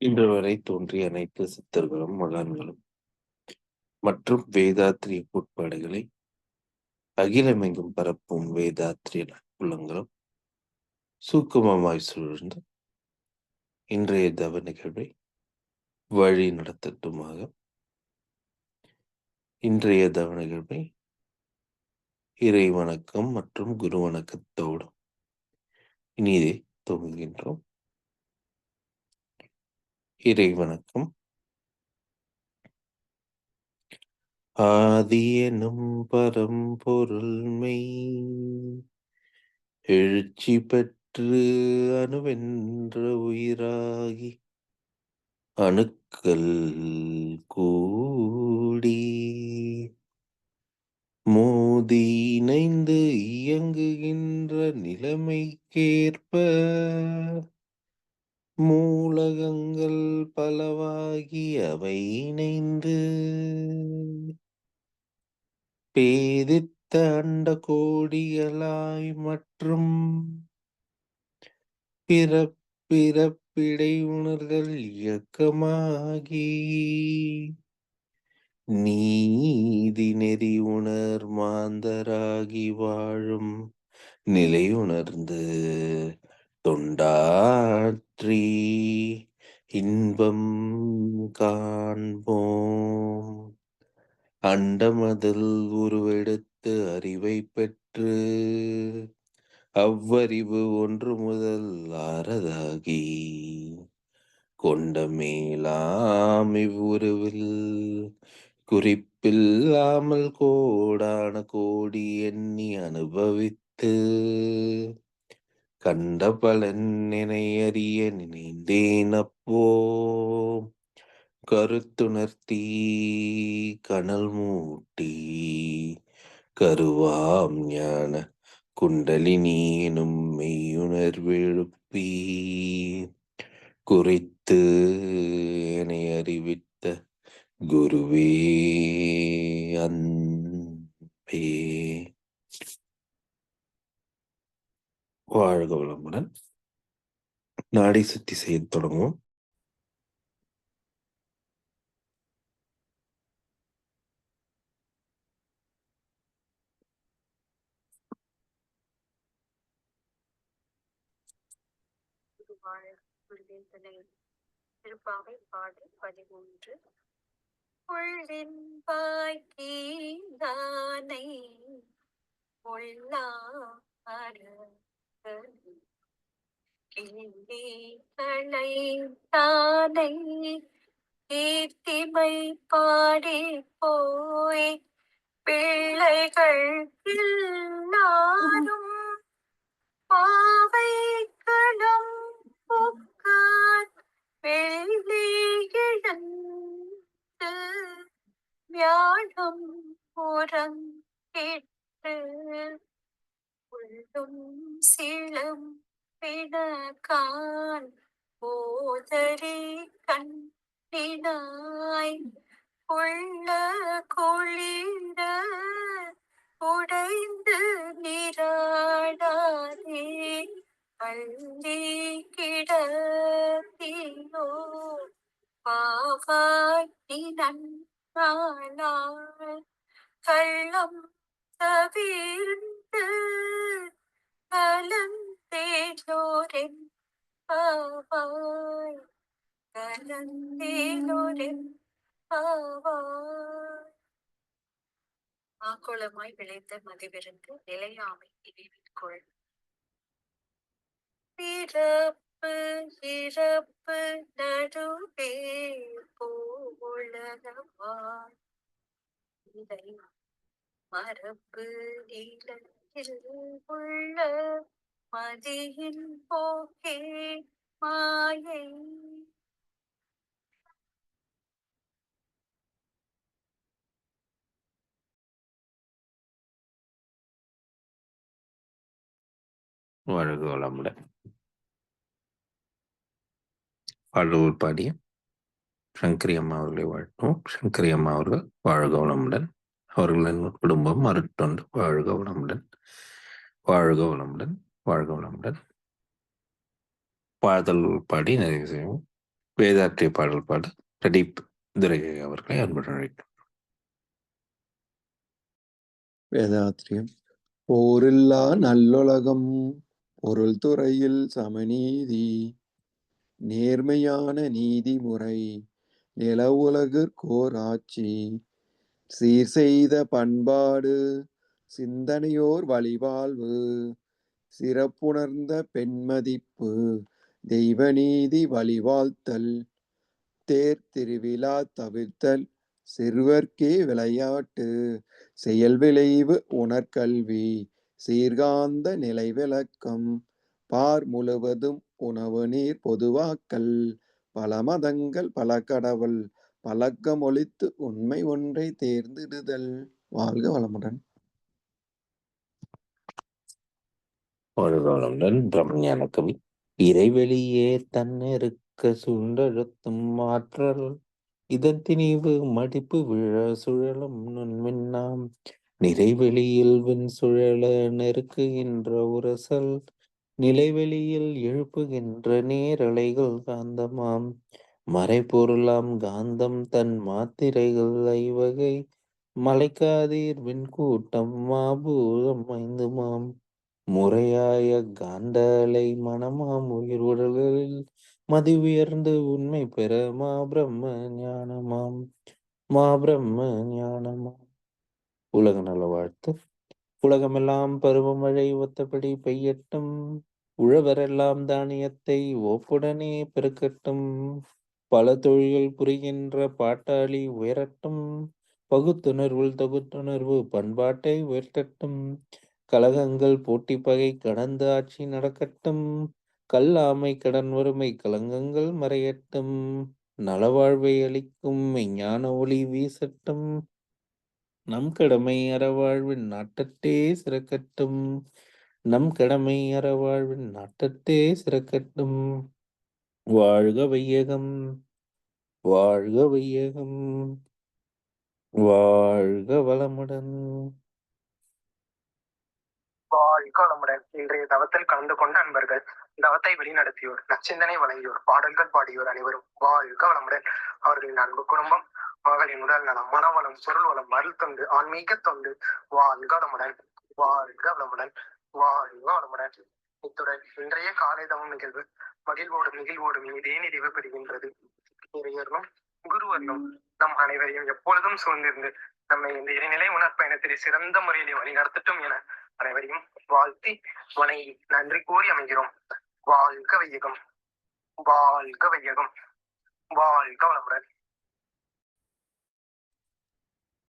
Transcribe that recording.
இன்று வரை தோன்றிய அனைத்து சித்தர்களும் மகான்களும் மற்றும் வேதாத்திரிய கோட்பாடுகளை அகிலமெங்கும் பரப்பும் வேதாத்திரிய நட்புலங்களும் சூக்குமமாய் சூழ்ந்து இன்றைய தவ நிகழ்வை வழி நடத்தட்டுமாக. இன்றைய தவ நிகழ்வை இறை வணக்கம் மற்றும் குரு வணக்கத்தோடு இனிதே துவங்குகின்றோம். இறைவனுக்கும். ஆதியனும் பரம்பொருள் மெய் எழுச்சி பெற்று அணுவென்ற உயிராகி அணுக்கள் கூடி மோதி இணைந்து இயங்குகின்ற நிலைமைக்கேற்ப உலகங்கள் பலவாகி அவை இணைந்து பேதித்த அண்ட கோடிகளாய் மற்றும் பிறப்பிறப்பிடை உணர்தல் இயக்கமாகி நீதி நெறி உணர் மாந்தராகி வாழும் நிலை உணர்ந்து தொண்டாற்றி இன்பம் காண்போம். அண்டமதில் உருவெடுத்து அறிவை பெற்று அவ்வறிவு ஒன்று முதல் ஆறதாகி கொண்ட மேலாம் இவ்வுருவில் குறிப்பில்லாமல் கோடான கோடி எண்ணி அனுபவித்து கண்ட பலன் நினை அறிய நினைந்தேன் அப்போ. கருத்துணர்த்தி கனல் மூட்டி. கருவாம் ஞான குண்டலினி எனும் மெய்யுணர்வெழுப்பி குறித்து என்னை அறிவித்த குருவே அன்பே வாழ்க வளமுடன் நாடி சுத்தி செய்ய தொடங்குவோம். திருப்பாவை பாடல் பதிமூன்று. உள்ளின்பாய் தானை கீர்த்திமை பாடி போய் பிள்ளைகள் எல்லாரும் பாவைகளும் புக்கார் வெள்ளியிழந்து வியாழம் புறங்கிட்டு உள்ளும் சிளம் பிணக்கான் போதரி கண்ணினாய். உள்ள குளிர உடைந்து நிராடாதே. அள்ளி கிடத்தியோ பாவாட்டி நீ கள்ளம் தவிர்த்து கலந்தேலோரென் பாவாய் கலந்தேலோரென் பாவாய் ஆக்குளமாய் விளைந்த மதிவிருந்து நிலையாமை நினைவிற்கொள் பிறப்பு இறப்பு நடுவே போலவாய் இதை மரபு நிலத்தில் உள்ள மதியின் போக்கே மாயை. வாழ்க வளமுடன் பாடல்கள் பாடிய சங்கரி அம்மா அவர்களை வாழ்த்தும் சங்கரி அம்மா அவர்கள் வாழ்க வளமுடன். அவர்களின் குடும்பம் மறுத்தொண்டு வாழ்க வளமுடன். வாழ்க வளமுடன். வாழ்க வளமுடன் பாடல் பாடி நிறைவு செய்வோம். வேதாற்றிய பாடல் பாட பிரதீப் துரை அவர்களை அன்புடன் அழைக்கும் வேதாத்திரியம். போரில்லா நல்லுலகம் பொருள் துறையில் சமநீதி நேர்மையான நீதிமுறை நிலவுலகிற்கோர் ஆட்சி சீர் செய்த பண்பாடு சிந்தனையோர் வழிவாழ்வு சிறப்புணர்ந்த பெண்மதிப்பு தெய்வநீதி வழிவாழ்த்தல் தேர் திருவிழா தவிர்த்தல் சிறுவர்க்கே விளையாட்டு செயல் விளைவு உணர்கல்வி சீர்காந்த நிலை விளக்கம் பார் முழுவதும் உணவு நீர் பொதுவாக்கல் பல மதங்கள் பல கடவுள் பழக்கமொழித்து உண்மை ஒன்றை தேர்ந்திடுதல். வாழ்க வளமுடன். வாழ்களுடன் பிரம்மஞான கவி இறைவெளியே தன்னெருக்க சுண்டழுத்தும் ஆற்றல். இதன் திணிவு மடிப்பு விழ சுழலும் நுண்மின்னாம் நிறைவெளியில் வின் சுழல நெருக்குகின்ற உரசல். நிலைவெளியில் எழுப்புகின்ற நேரலைகள் காந்தமாம். மறைபொருளாம் காந்தம் தன் மாத்திரைகள் ஐவகை. மலைக்காதீர் விண்கூட்டம் மாபூதம் ஐந்துமாம். முறையாய காண்டலை மனமாம் உயிர் உடல்களில் மதி உயர்ந்து உண்மை பெற மா பிரம்ம ஞானமாம் மா பிரம்ம ஞானமாம். உலக நல வாழ்த்து. உலகமெல்லாம் பருவமழை ஒத்தபடி பெய்யட்டும். உழவரெல்லாம் தானியத்தை ஒப்புடனே பெருக்கட்டும். பல தொழில்கள் புரிகின்ற பாட்டாளி உயரட்டும். பகுத்துணர்வுள் தொகுத்துணர்வு பண்பாட்டை உயர்த்தட்டும். கலகங்கள் போட்டி பகை கடந்த ஆட்சி நடக்கட்டும். கல்லாமை கடன் வறுமை கலங்கங்கள் மறையட்டும். நலவாழ்வை அளிக்கும் மெஞ்ஞான ஒளி வீசட்டும். நம் கடமை அறவாழ்வின் நாட்டத்தே சிறக்கட்டும். நம் கடமை அறவாழ்வின் நாட்டத்தே சிறக்கட்டும். வாழ்க வையகம் வாழ்க வையகம். வாழ்க வளமுடன். வாழ்க இன்றைய தவத்தில் கலந்து கொண்ட அன்பர்கள் தவத்தை வழிநடத்தியோர் நச்சிந்தனை வழங்கியோர் பாடல்கள் பாடியோர் அனைவரும் வாழ்க வளமுடன். அவர்களின் அன்பு குடும்பம் மகளின் உடல் நலம் மனவளம் பொருள் வளம் அருள் தொண்டு ஆன்மீக தொண்டு வாழ்க வளமுடன் வாழ்க வளமுடன் வாழ்க வளமுடன். இத்துடன் இன்றைய காலை தவம் நிகழ்வு மகிழ்வோடு நிகழ்வோடும் இதே நிறைவு பெறுகின்றது. இறையர்களும் குருவர்களும் நம் அனைவரையும் எப்பொழுதும் சூழ்ந்திருந்து நம்மை இந்த இறைநிலை உணர்ப்பயணத்திலே சிறந்த முறையிலே வழிநடத்தட்டும் என அனைவரையும் வாழ்த்தி வணங்கி நன்றி கூறி அமைகிறோம். வாழ்க வையகம். வாழ்க வையகம். வாழ்க வளமுடன்.